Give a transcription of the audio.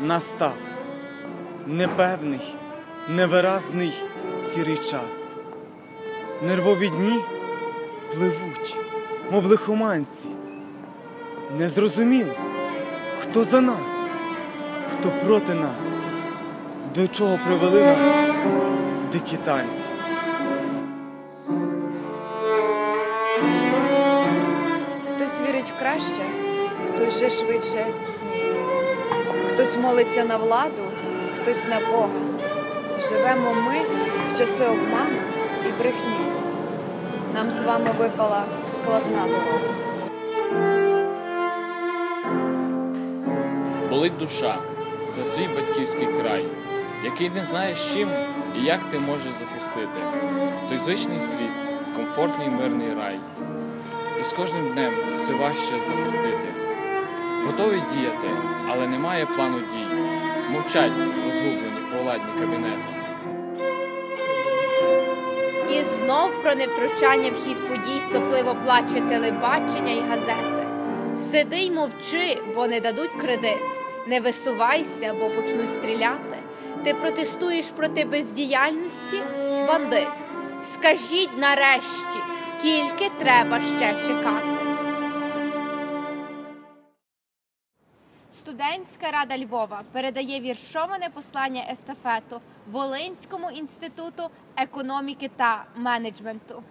настав непевний, невиразний сірий час. Нервові дні пливуть, мов лихоманці. Незрозуміло, хто за нас, хто проти нас, до чого привели нас дикі танці. Хтось вірить в краще, хтось же швидше ні. Хтось молиться на владу, хтось на Бога. Живемо ми в часи обману і брехні. Нам з вами випала складна дорога. Болить душа за свій батьківський край, який не знає з чим і як ти можеш захистити той звичний світ, комфортний мирний рай. І з кожним днем все важче захистити. Готові діяти, але немає плану дій. Мовчать розгублені провладні кабінети. І знов про невтручання в хід подій сопливо плаче телебачення й газети. Сиди й мовчи, бо не дадуть кредит. Не висувайся, бо почнуть стріляти. Ти протестуєш проти бездіяльності, бандит. Скажіть нарешті, скільки треба ще чекати. Студентська рада Львова передає віршоване послання естафету Волинському інституту економіки та менеджменту.